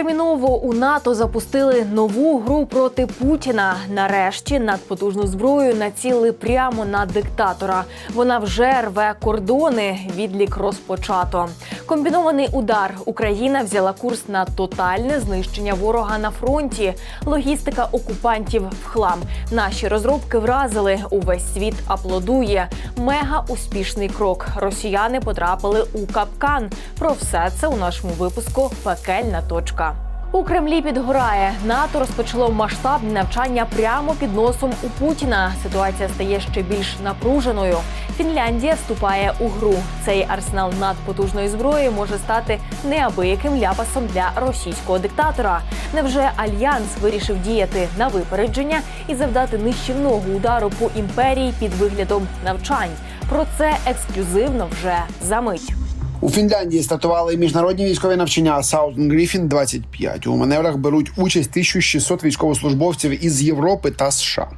Терміново у НАТО запустили нову гру проти Путіна. Нарешті надпотужну зброю націлили прямо на диктатора. Вона вже рве кордони. Відлік розпочато. Комбінований удар. Україна взяла курс на тотальне знищення ворога на фронті. Логістика окупантів в хлам. Наші розробки вразили. Увесь світ аплодує. Мега успішний крок. Росіяни потрапили у капкан. Про все це у нашому випуску Пекельна точка. У Кремлі підгорає. НАТО розпочало масштабне навчання прямо під носом у Путіна. Ситуація стає ще більш напруженою. Фінляндія вступає у гру. Цей арсенал надпотужної зброї може стати неабияким ляпасом для російського диктатора. Невже альянс вирішив діяти на випередження і завдати нищівного удару по імперії під виглядом навчань? Про це ексклюзивно вже за мить. У Фінляндії стартували міжнародні військові навчання Southern Griffin 25 У маневрах беруть участь 1600 військовослужбовців із Європи та США.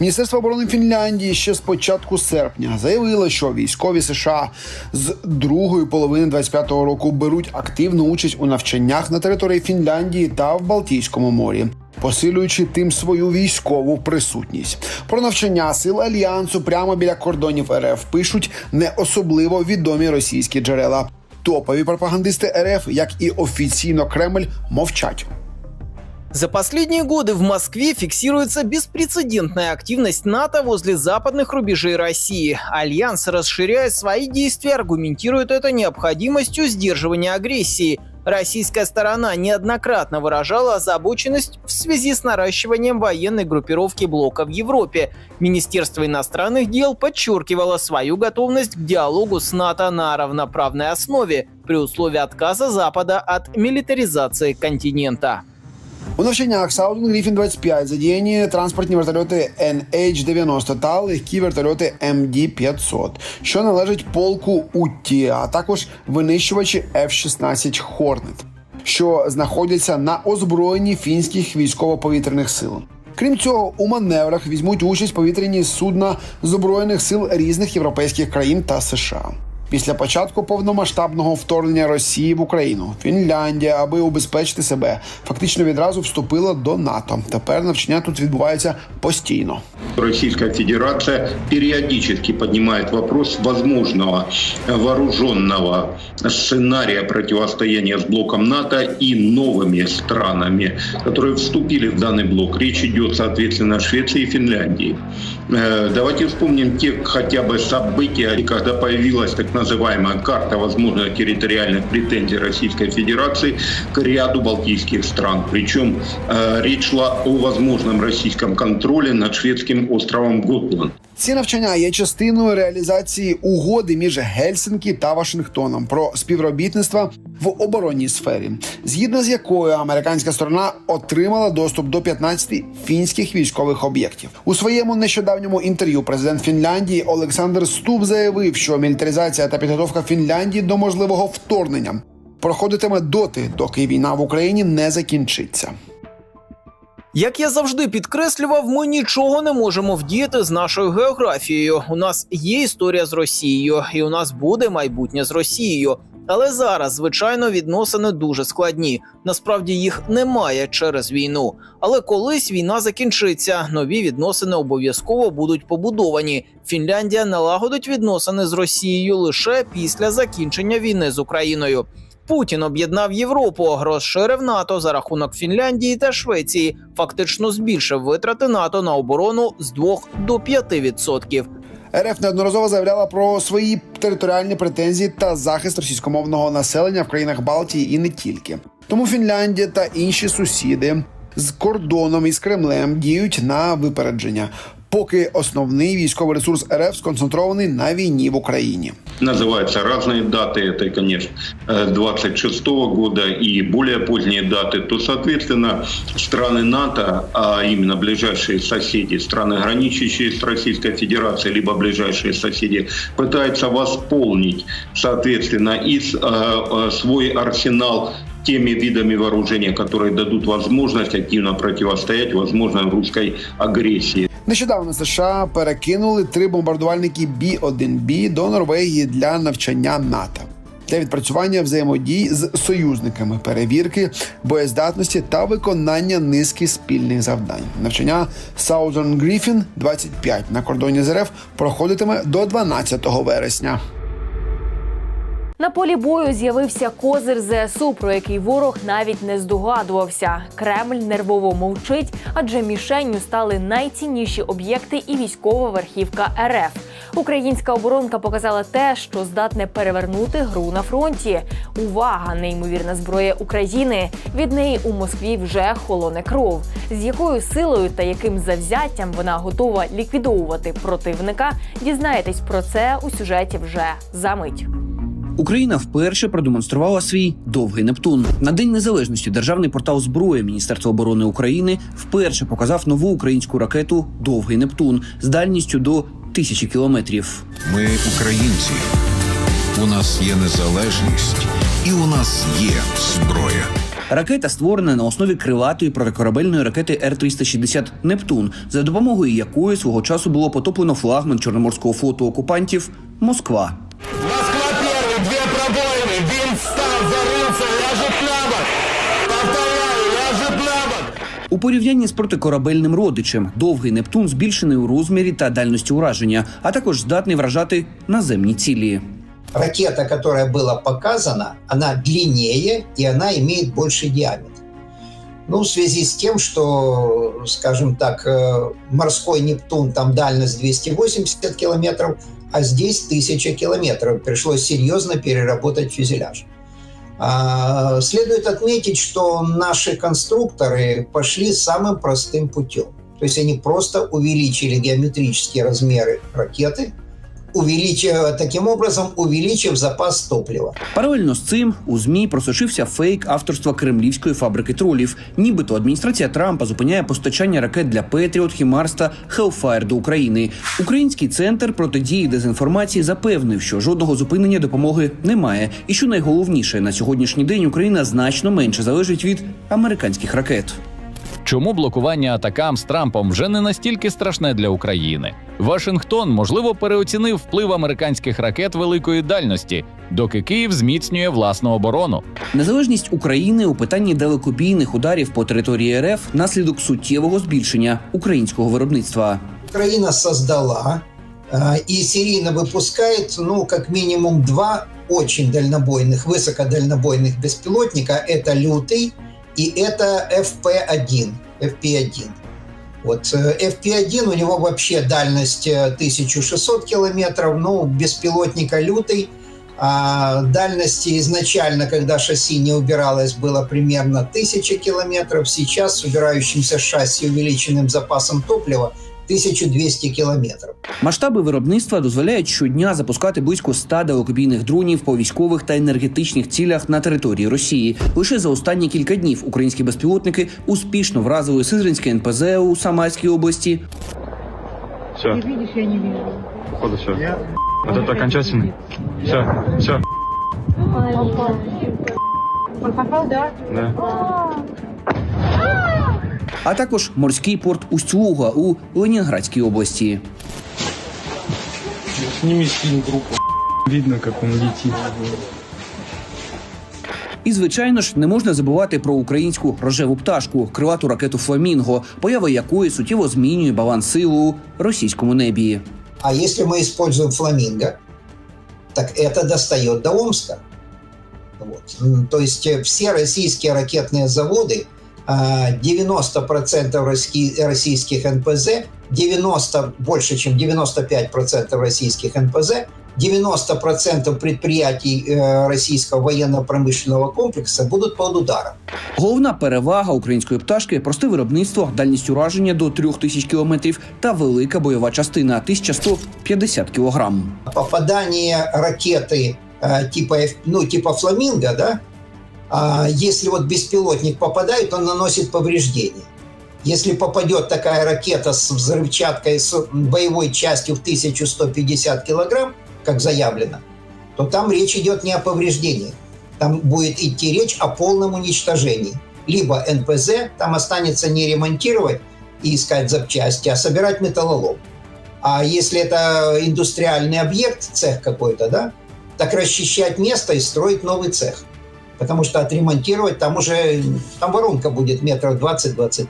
Міністерство оборони Фінляндії ще з початку серпня заявило, що військові США з другої половини 25-го року беруть активну участь у навчаннях на території Фінляндії та в Балтійському морі, посилюючи тим свою військову присутність. Про навчання сил альянсу прямо біля кордонів РФ пишуть не особливо відомі російські джерела. Топові пропагандисти РФ, як і офіційно Кремль, мовчать. За последние годы в Москве фиксируется беспрецедентная активность НАТО возле западных рубежей России. Альянс, расширяя свои действия, аргументирует это необходимостью сдерживания агрессии. Российская сторона неоднократно выражала озабоченность в связи с наращиванием военной группировки блока в Европе. Министерство иностранных дел подчеркивало свою готовность к диалогу с НАТО на равноправной основе при условии отказа Запада от милитаризации континента. У навчаннях Southern Griffin 25 задіяні транспортні вертольоти NH-90 та легкі вертольоти MD-500, що належать полку Утті, а також винищувачі F-16 Hornet, що знаходяться на озброєнні фінських військово-повітряних сил. Крім цього, у маневрах візьмуть участь повітряні судна збройних сил різних європейських країн та США. Після початку повномасштабного вторгнення Росії в Україну Фінляндія, аби убезпечити себе, фактично відразу вступила до НАТО. Тепер навчання тут відбувається постійно. Российская Федерация периодически поднимает вопрос возможного вооруженного сценария противостояния с блоком НАТО и новыми странами, которые вступили в данный блок. Речь идет, соответственно, о Швеции и Финляндии. Э, Давайте вспомним те хотя бы события, когда появилась так называемая карта возможных территориальных претензий Российской Федерации к ряду балтийских стран. Причем э, речь шла о возможном российском контроле над шведским островом Готланд. Ці навчання є частиною реалізації угоди між Гельсинкі та Вашингтоном про співробітництво в оборонній сфері, згідно з якою американська сторона отримала доступ до 15 фінських військових об'єктів. У своєму нещодавньому інтерв'ю президент Фінляндії Олександр Ступ заявив, що мілітаризація та підготовка Фінляндії до можливого вторгнення проходитиме доти, доки війна в Україні не закінчиться. Як я завжди підкреслював, ми нічого не можемо вдіяти з нашою географією. У нас є історія з Росією, і у нас буде майбутнє з Росією. Але зараз, звичайно, відносини дуже складні. Насправді їх немає через війну. Але колись війна закінчиться, нові відносини обов'язково будуть побудовані. Фінляндія налагодить відносини з Росією лише після закінчення війни з Україною. Путін об'єднав Європу, розширив НАТО за рахунок Фінляндії та Швеції. Фактично збільшив витрати НАТО на оборону з 2 до 5%. РФ неодноразово заявляла про свої територіальні претензії та захист російськомовного населення в країнах Балтії і не тільки. Тому Фінляндія та інші сусіди з кордоном із Кремлем діють на випередження, поки основний військовий ресурс РФ сконцентрований на війні в Україні. Называются разные даты, это, конечно, э, 26 года и более поздние даты, то, соответственно, страны НАТО, а именно ближайшие соседи, страны, граничащие с Российской Федерацией, либо ближайшие соседи, пытаются восполнить, соответственно, и с- э, э, свой арсенал теми видами вооружения, которые дадут возможность активно противостоять возможной русской агрессии. Нещодавно США перекинули три бомбардувальники Бі-1Б до Норвегії для навчання НАТО. для відпрацювання взаємодій з союзниками, перевірки боєздатності та виконання низки спільних завдань. Навчання Southern Griffin 25 на кордоні з РФ проходитиме до 12 вересня. На полі бою з'явився козир ЗСУ, про який ворог навіть не здогадувався. Кремль нервово мовчить, адже мішенню стали найцінніші об'єкти і військова верхівка РФ. Українська оборонка показала те, що здатне перевернути гру на фронті. Увага! Неймовірна зброя України. Від неї у Москві вже холоне кров. З якою силою та яким завзяттям вона готова ліквідовувати противника, дізнаєтесь про це у сюжеті вже за мить. Україна вперше продемонструвала свій довгий Нептун. На день незалежності державний портал зброї Міністерства оборони України вперше показав нову українську ракету Довгий Нептун з дальністю до тисячі кілометрів. Ми українці. У нас є незалежність, і у нас є зброя. Ракета створена на основі крилатої протикорабельної ракети Р-360 Нептун, за допомогою якої свого часу було потоплено флагман Чорноморського флоту окупантів Москва. Москва У порівнянні з протикорабельним родичем довгий Нептун збільшений у розмірі та дальності ураження, а також здатний вражати наземні цілі. ракета, которая была показана, она длиннее и она имеет больший диаметр. Ну, в связи с тем, что, скажем так, э, морской Нептун, там дальность 280 километров, а здесь 1000 километров. Пришлось серьезно переработать фюзеляж. А, Следует отметить, что наши конструкторы пошли самым простым путем. То есть они просто увеличили геометрические размеры ракеты, увеличив, таким образом увеличив запас топлива. Паралельно з цим у змі просочився фейк авторства кремлівської фабрики тролів. Нібито адміністрація Трампа зупиняє постачання ракет для Петріот, Хімарс та Хелфайр до України. Український центр протидії дезінформації запевнив, що жодного зупинення допомоги немає, і що найголовніше на сьогоднішній день Україна значно менше залежить від американських ракет. Чому блокування атакам з Трампом вже не настільки страшне для України? Вашингтон можливо переоцінив вплив американських ракет великої дальності, доки Київ зміцнює власну оборону. Незалежність України у питанні далекобійних ударів по території РФ наслідок суттєвого збільшення українського виробництва. Украина создала э, и серийно выпускает, ну, как минимум два очень дальнобойных, высокодальнобойных беспилотника. Это «Лютый» И это FP-1. FP-1. Вот э, FP-1, у него вообще дальность э, 1600 километров, ну, беспилотника «Лютый», а дальности изначально, когда шасси не убиралось, было примерно 1000 километров. Сейчас с убирающимся шасси увеличенным запасом топлива 1200 километров. Масштаби виробництва дозволяють щодня запускати близько 100 далекобійних дронів по військових та енергетичних цілях на території Росії. Лише за останні кілька днів українські безпілотники успішно вразили Сизринське НПЗ у Самарській області, Все. Ты видишь, я не вижу. Походу все. Вот это окончательно. Все, все. Он попал, да? Да. а також морський порт Усть-Луга у Ленінградській області Сними скинь группу. Видно, как он летит. І звичайно ж не можна забувати про українську рожеву пташку, крилату ракету Фламінго, поява якої суттєво змінює баланс сил у російському небі. А если мы используем фламинго, так это достает до Омска. Вот. М, То есть э, все российские ракетные заводы, а, 90% российских- российских НПЗ, 90, больше чем 95% российских НПЗ, 90% предприятий э, российского военно-промышленного комплекса будут под ударом. Головна перевага української пташки просте виробництво, дальність ураження до 3000 кілометрів та велика бойова частина 1150 кілограм. попадание ракеты э, типа, F- ну, типа фламинго, да, а, если вот беспилотник попадает, он наносит повреждения. Если попадет такая ракета с взрывчаткой, с боевой частью в 1150 килограмм, как заявлено, то там речь идет не о повреждении. Там будет идти речь о полном уничтожении. Либо НПЗ там останется не ремонтировать и искать запчасти, а собирать металлолом. А если это индустриальный объект, цех какой-то, да, так расчищать место и строить новый цех. Потому что отремонтировать там уже там воронка будет метров 20-25.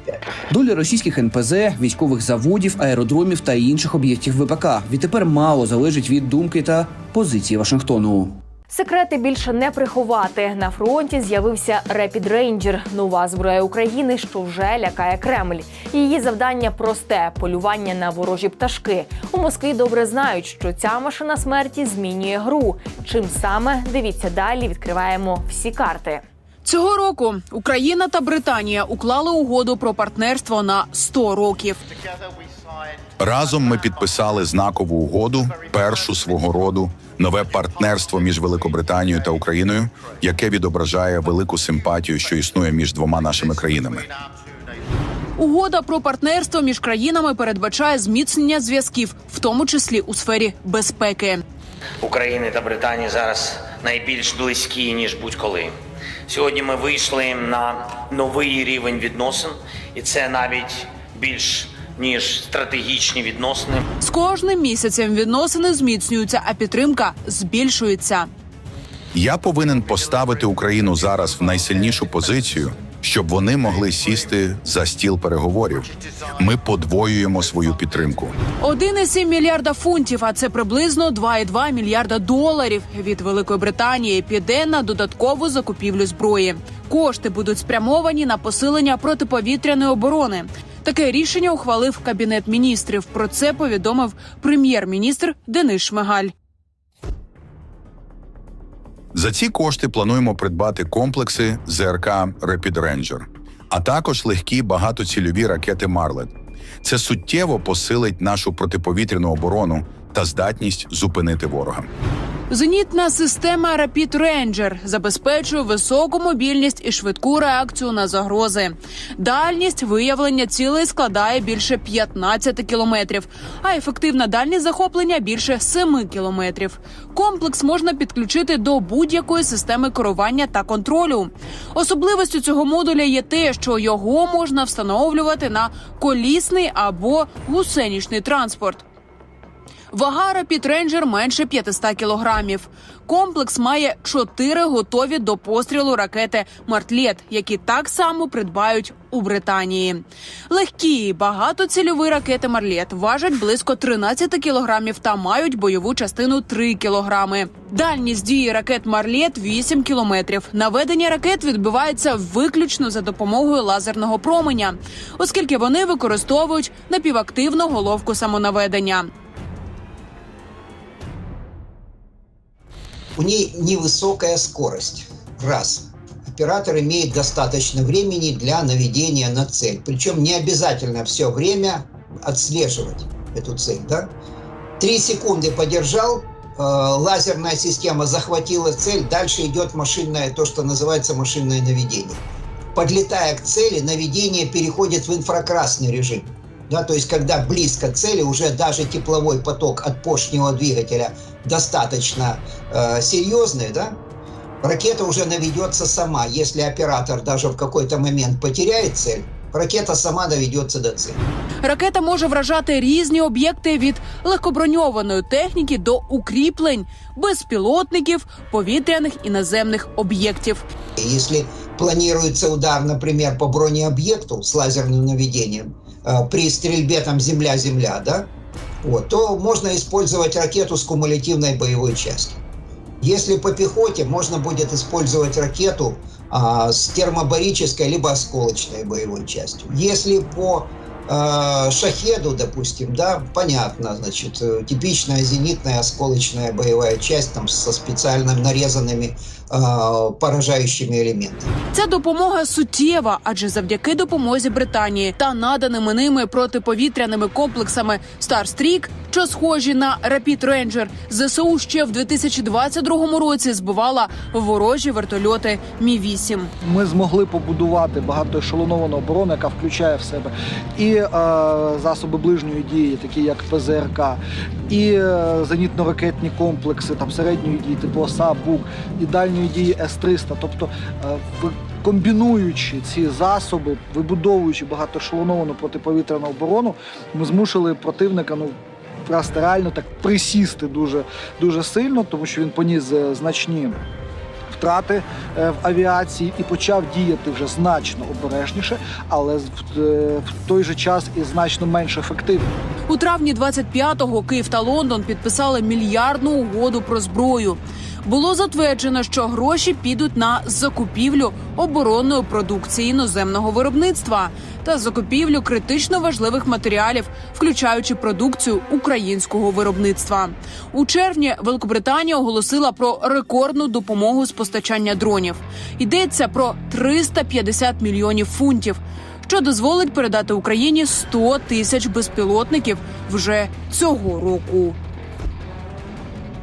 Доля російських НПЗ, військових заводів, аеродромів та інших об'єктів ВПК відтепер мало залежить від думки та позиції Вашингтону. Секрети більше не приховати. На фронті з'явився Rapid Ranger – нова зброя України, що вже лякає Кремль. Її завдання просте полювання на ворожі пташки. У Москві добре знають, що ця машина смерті змінює гру. Чим саме дивіться далі? Відкриваємо всі карти. Цього року Україна та Британія уклали угоду про партнерство на 100 років. Разом ми підписали знакову угоду, першу свого роду, нове партнерство між Великобританією та Україною, яке відображає велику симпатію, що існує між двома нашими країнами. Угода про партнерство між країнами передбачає зміцнення зв'язків, в тому числі у сфері безпеки. України та Британії зараз найбільш близькі ніж будь-коли. Сьогодні ми вийшли на новий рівень відносин, і це навіть більш ніж стратегічні відносини. З кожним місяцем відносини зміцнюються, а підтримка збільшується. Я повинен поставити Україну зараз в найсильнішу позицію, щоб вони могли сісти за стіл переговорів. Ми подвоюємо свою підтримку. 1,7 мільярда фунтів, а це приблизно 2,2 мільярда доларів від Великої Британії піде на додаткову закупівлю зброї. Кошти будуть спрямовані на посилення протиповітряної оборони. Таке рішення ухвалив кабінет міністрів. Про це повідомив прем'єр-міністр Денис Шмигаль. За ці кошти плануємо придбати комплекси ЗРК Rapid Ranger, а також легкі багатоцільові ракети Марлет. Це суттєво посилить нашу протиповітряну оборону та здатність зупинити ворога. Зенітна система Rapid Ranger забезпечує високу мобільність і швидку реакцію на загрози. Дальність виявлення цілей складає більше 15 кілометрів, а ефективна дальність захоплення більше 7 кілометрів. Комплекс можна підключити до будь-якої системи керування та контролю. Особливістю цього модуля є те, що його можна встановлювати на колісний або гусенічний транспорт. Вага Rapid Ranger менше 500 кілограмів. Комплекс має чотири готові до пострілу ракети Мартлет, які так само придбають у Британії. Легкі багатоцільові ракети Марлет важать близько 13 кілограмів та мають бойову частину 3 кілограми. Дальність дії ракет Марлет 8 кілометрів. Наведення ракет відбувається виключно за допомогою лазерного променя, оскільки вони використовують напівактивну головку самонаведення. У ней невысокая скорость. Раз. Оператор имеет достаточно времени для наведения на цель. Причем не обязательно все время отслеживать эту цель. Да? Три секунды подержал, э, лазерная система захватила цель, дальше идет машинное, то, что называется машинное наведение. Подлетая к цели, наведение переходит в инфракрасный режим. Да, то есть, когда близко к цели, уже даже тепловой поток от поршневого двигателя достаточно э, серьезный, да, ракета уже наведется сама. Если оператор даже в какой-то момент потеряет цель, ракета сама доведется до цели. Ракета може вражати різні об'єкти від легкоброньованої техніки до укріплень, безпілотників, повітряних і наземних об'єктів. И Если планируется удар, например, по бронеобъекту с лазерным наведением, э, при стрельбе там земля-земля, да, вот, то можно использовать ракету с кумулятивной боевой частью. Если по пехоте, можно будет использовать ракету а, с термобарической либо осколочной боевой частью. Если по шахеду, допустим, да, понятно, значит, э, типичная зенитная осколочная боевая часть там со специально нарезанными э, поражающими элементами. Ця допомога суттєва, адже завдяки допомозі Британії та наданими ними протиповітряними комплексами Starstreak, що схожі на Rapid Ranger, ЗСУ ще в 2022 році збивала ворожі вертольоти Мі 8 Ми змогли побудувати багатоешелоновану оборону, яка включає в себе і е, засоби ближньої дії, такі як ПЗРК, і е, зенітно-ракетні комплекси там середньої дії, типу ОСА, БУК, і дальньої дії С-300. Тобто, е, комбінуючи ці засоби, вибудовуючи багатоешелоновану протиповітряну оборону, ми змусили противника ну просто реально так присісти дуже, дуже сильно, тому що він поніс е, значні втрати е, в авіації і почав діяти вже значно обережніше, але е, в той же час і значно менш ефективно. У травні 25-го Київ та Лондон підписали мільярдну угоду про зброю. Було затверджено, що гроші підуть на закупівлю оборонної продукції іноземного виробництва та закупівлю критично важливих матеріалів, включаючи продукцію українського виробництва. У червні Великобританія оголосила про рекордну допомогу з постачання дронів. Йдеться про 350 мільйонів фунтів що дозволить передати Україні 100 тисяч безпілотників вже цього року.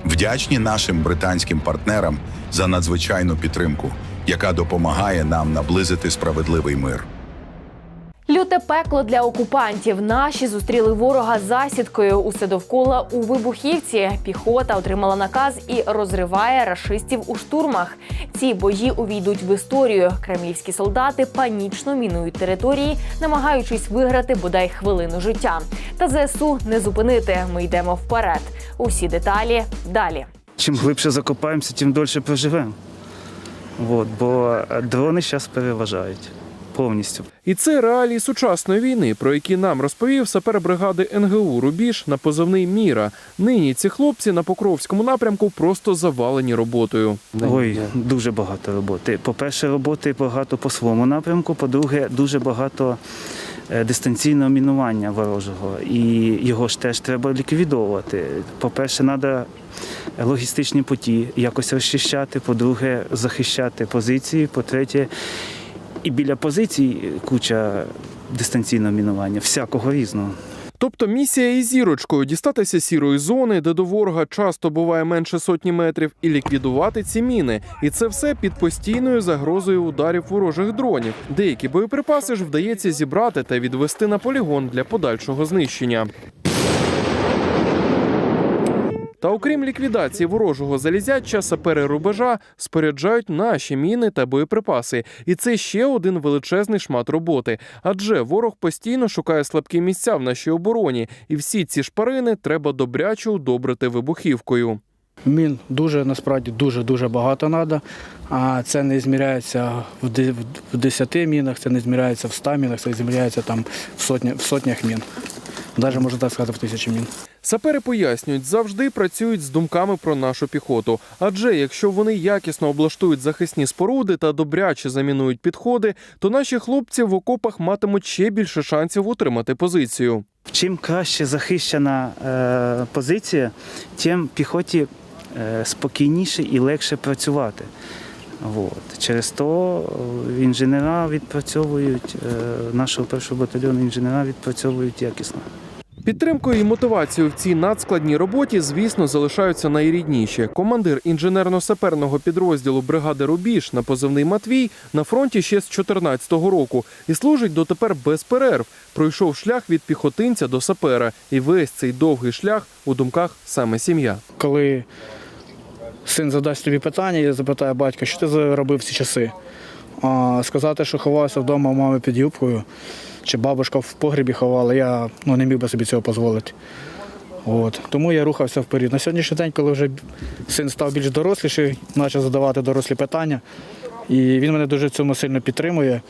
Вдячні нашим британським партнерам за надзвичайну підтримку, яка допомагає нам наблизити справедливий мир. Люте пекло для окупантів. Наші зустріли ворога засідкою. Усе довкола у вибухівці. Піхота отримала наказ і розриває рашистів у штурмах. Ці бої увійдуть в історію. Кремлівські солдати панічно мінують території, намагаючись виграти бодай хвилину життя. Та ЗСУ не зупинити. Ми йдемо вперед. Усі деталі далі. Чим глибше закопаємося, тим дольше проживемо. От, бо дрони зараз переважають повністю. І це реалії сучасної війни, про які нам розповів сапер бригади НГУ Рубіж на позивний Міра. Нині ці хлопці на Покровському напрямку просто завалені роботою. Ой, дуже багато роботи. По-перше, роботи багато по своєму напрямку. По-друге, дуже багато е, дистанційного мінування ворожого. І його ж теж треба ліквідовувати. По-перше, треба логістичні путі якось розчищати. По-друге, захищати позиції. По-третє, і біля позицій куча дистанційного мінування, всякого різного. Тобто місія із зірочкою дістатися сірої зони, де до ворога часто буває менше сотні метрів, і ліквідувати ці міни. І це все під постійною загрозою ударів ворожих дронів. Деякі боєприпаси ж вдається зібрати та відвести на полігон для подальшого знищення. Та окрім ліквідації ворожого залізяча, сапери рубежа споряджають наші міни та боєприпаси. І це ще один величезний шмат роботи. Адже ворог постійно шукає слабкі місця в нашій обороні, і всі ці шпарини треба добряче удобрити вибухівкою. Мін дуже насправді дуже дуже багато треба. А це не зміряється в де- 10 мінах, це не зміряється в 100 мінах, це зміряється там в сотні в сотнях мін. Навіть можна так сказати, в тисячі мін. Сапери пояснюють, завжди працюють з думками про нашу піхоту. Адже якщо вони якісно облаштують захисні споруди та добряче замінують підходи, то наші хлопці в окопах матимуть ще більше шансів утримати позицію. Чим краще захищена е, позиція, тим піхоті е, спокійніше і легше працювати. От. Через то е, інженера відпрацьовують, е, нашого першого батальйону інженера відпрацьовують якісно. Підтримкою і мотивацією в цій надскладній роботі, звісно, залишаються найрідніші. Командир інженерно-саперного підрозділу бригади Рубіж на позивний Матвій на фронті ще з 14-го року і служить дотепер без перерв. Пройшов шлях від піхотинця до сапера, і весь цей довгий шлях у думках саме сім'я. Коли син задасть тобі питання, я запитаю батька, що ти заробив ці часи? А, сказати, що ховався вдома мами під юбкою, чи бабушка в погребі ховала, я ну, не міг би собі цього дозволити. От. Тому я рухався вперед. На сьогоднішній день, коли вже син став більш доросліший, почав задавати дорослі питання, і він мене дуже цьому сильно підтримує.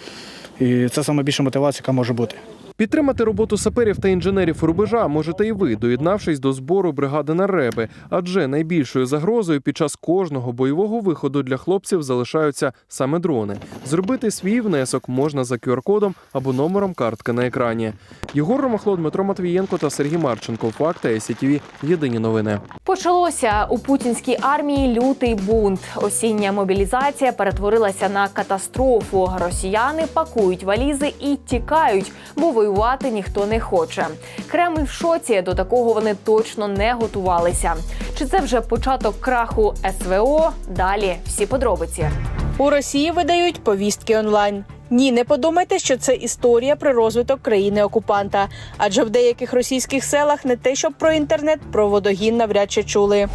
І це найбільша мотивація, яка може бути. Підтримати роботу саперів та інженерів рубежа можете і ви, доєднавшись до збору бригади на реби. Адже найбільшою загрозою під час кожного бойового виходу для хлопців залишаються саме дрони. Зробити свій внесок можна за QR-кодом або номером картки на екрані. Єгор Ромахло, Дмитро Матвієнко та Сергій Марченко. Факти СІТВ. Єдині новини. Почалося у путінській армії лютий бунт. Осіння мобілізація перетворилася на катастрофу. Росіяни пакують валізи і тікають, бо воювати ніхто не хоче. Кремль в шоці до такого вони точно не готувалися. Чи це вже початок краху СВО? Далі всі подробиці. У Росії видають повістки онлайн. Ні, не подумайте, що це історія про розвиток країни окупанта. Адже в деяких російських селах не те, щоб про інтернет, про водогін навряд чи чули.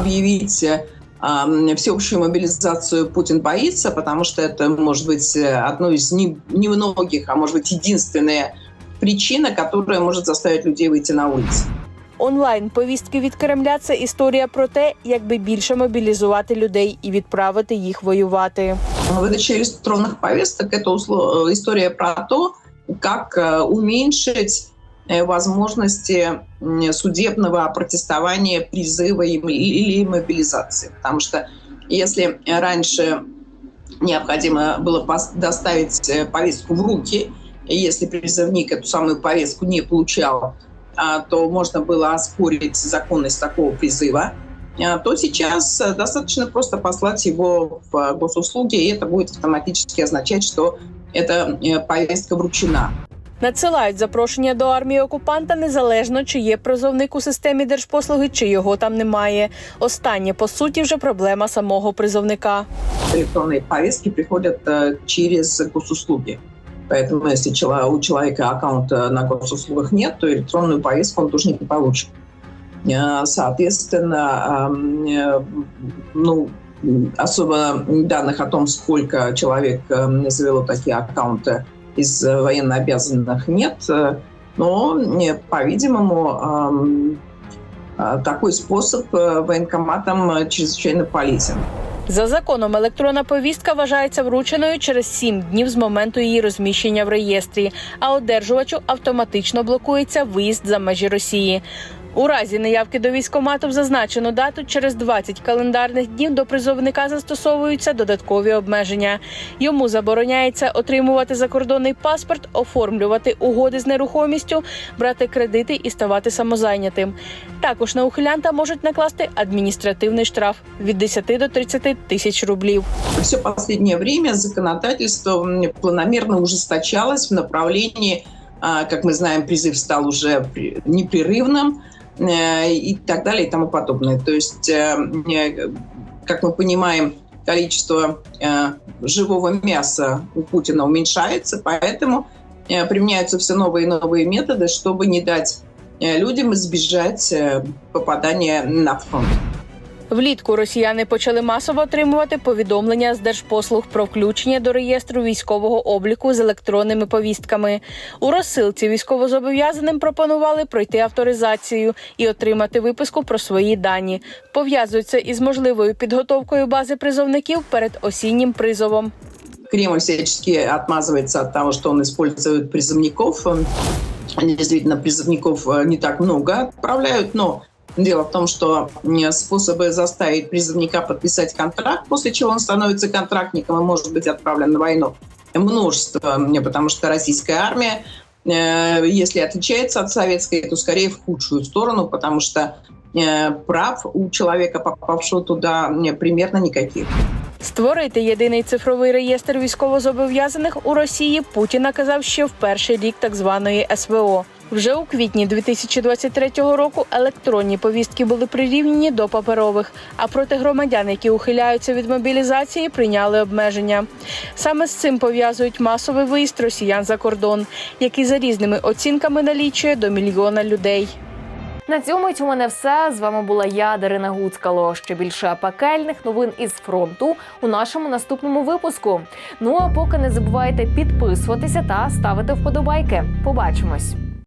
объявить а, всеобщую мобилизацию Путин боится, потому что это может быть э, одной из не- немногих, а может быть единственная причина, которая может заставить людей выйти на улицы. Онлайн повістки від Кремля це історія про те, як би більше мобілізувати людей і відправити їх воювати. Выдача электронных повесток – это усло- история про то, как э, уменьшить э, возможности м, судебного протестования, призыва им- или мобилизации. Потому что если раньше необходимо было пос- доставить э, повестку в руки, и если призывник эту самую повестку не получал, а, то можно было оспорить законность такого призыва, а, то сейчас э, достаточно просто послать его в э, госуслуги, и это будет автоматически означать, что эта э, повестка вручена. Надсилають запрошення до армії окупанта незалежно, чи є призовник у системі держпослуги, чи його там немає. Останнє по суті вже проблема самого призовника. Электронные повестки приходят э, через госуслуги. Поэтому если у человека аккаунта на госуслугах нет, то электронную повестку он тоже не получит. Э, Соответственно, э, ну, особо данных о том, сколько человек э, завело такие аккаунты из э, военнообязанных нет, э, но, э, по-видимому, э, такой способ э, военкоматам э, чрезвычайно полезен. За законом електронна повістка вважається врученою через 7 днів з моменту її розміщення в реєстрі, а одержувачу автоматично блокується виїзд за межі Росії. У разі неявки до військкомату в зазначену дату через 20 календарних днів до призовника застосовуються додаткові обмеження. Йому забороняється отримувати закордонний паспорт, оформлювати угоди з нерухомістю, брати кредити і ставати самозайнятим. Також на ухилянта можуть накласти адміністративний штраф від 10 до 30 тисяч рублів. Все последнее время законодательство м, планомерно ужесточалось в направлении, а, как мы знаем, призыв стал уже при- непрерывным э, И так далее и тому подобное. То есть, э, э, как мы понимаем, количество э, живого мяса у Путина уменьшается, поэтому применяются все новые и новые методы, чтобы не дать людям избежать попадания на фронт. Влітку росіяни почали масово отримувати повідомлення з держпослуг про включення до реєстру військового обліку з електронними повістками. У розсилці військовозобов'язаним пропонували пройти авторизацію і отримати виписку про свої дані. Пов'язуються із можливою підготовкою бази призовників перед осіннім призовом. Кремль всячески отмазывается от того, что он использует призывников. Они Действительно, призывников э, не так много отправляют, но дело в том, что м, способы заставить призывника подписать контракт, после чего он становится контрактником и может быть отправлен на войну, множество, м, потому что российская армия, э, если отличается от советской, то скорее в худшую сторону, потому что э, прав у человека, попавшего туда, м, примерно никаких. Створити єдиний цифровий реєстр військовозобов'язаних у Росії Путін наказав ще в перший рік так званої СВО. Вже у квітні 2023 року електронні повістки були прирівняні до паперових. А проти громадян, які ухиляються від мобілізації, прийняли обмеження. Саме з цим пов'язують масовий виїзд росіян за кордон, який за різними оцінками налічує до мільйона людей. На цьому у мене все. З вами була я, Дарина Гуцкало. Ще більше пекельних новин із фронту у нашому наступному випуску. Ну а поки не забувайте підписуватися та ставити вподобайки. Побачимось.